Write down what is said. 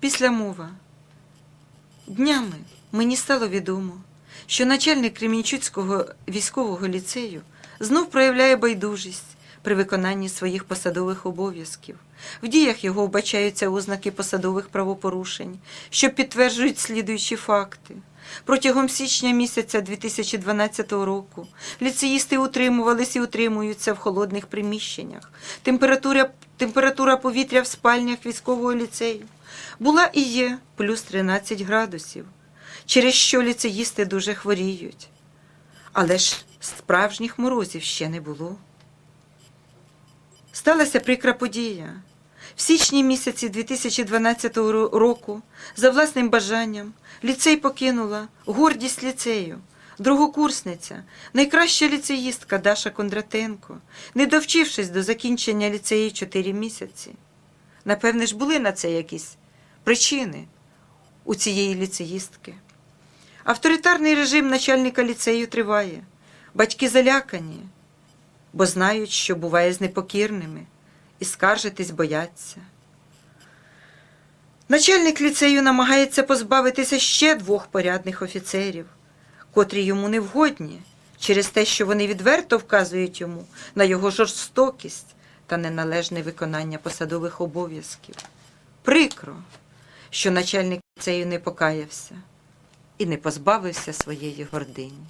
Після мова. Днями мені стало відомо, що начальник Кремінчуцького військового ліцею знов проявляє байдужість при виконанні своїх посадових обов'язків. В діях його вбачаються ознаки посадових правопорушень, що підтверджують слідуючі факти. Протягом січня місяця 2012 року ліцеїсти утримувались і утримуються в холодних приміщеннях. Температура, температура повітря в спальнях військового ліцею була і є плюс 13 градусів, через що ліцеїсти дуже хворіють. Але ж справжніх морозів ще не було. Сталася прикра подія. В січні місяці 2012 року, за власним бажанням, ліцей покинула гордість ліцею, другокурсниця, найкраща ліцеїстка Даша Кондратенко, не довчившись до закінчення ліцею 4 місяці. Напевне ж, були на це якісь причини у цієї ліцеїстки. Авторитарний режим начальника ліцею триває. Батьки залякані, бо знають, що буває з непокірними, і скаржитись бояться. Начальник ліцею намагається позбавитися ще двох порядних офіцерів, котрі йому не вгодні, через те, що вони відверто вказують йому на його жорстокість та неналежне виконання посадових обов'язків. Прикро, що начальник цею не покаявся і не позбавився своєї гордині.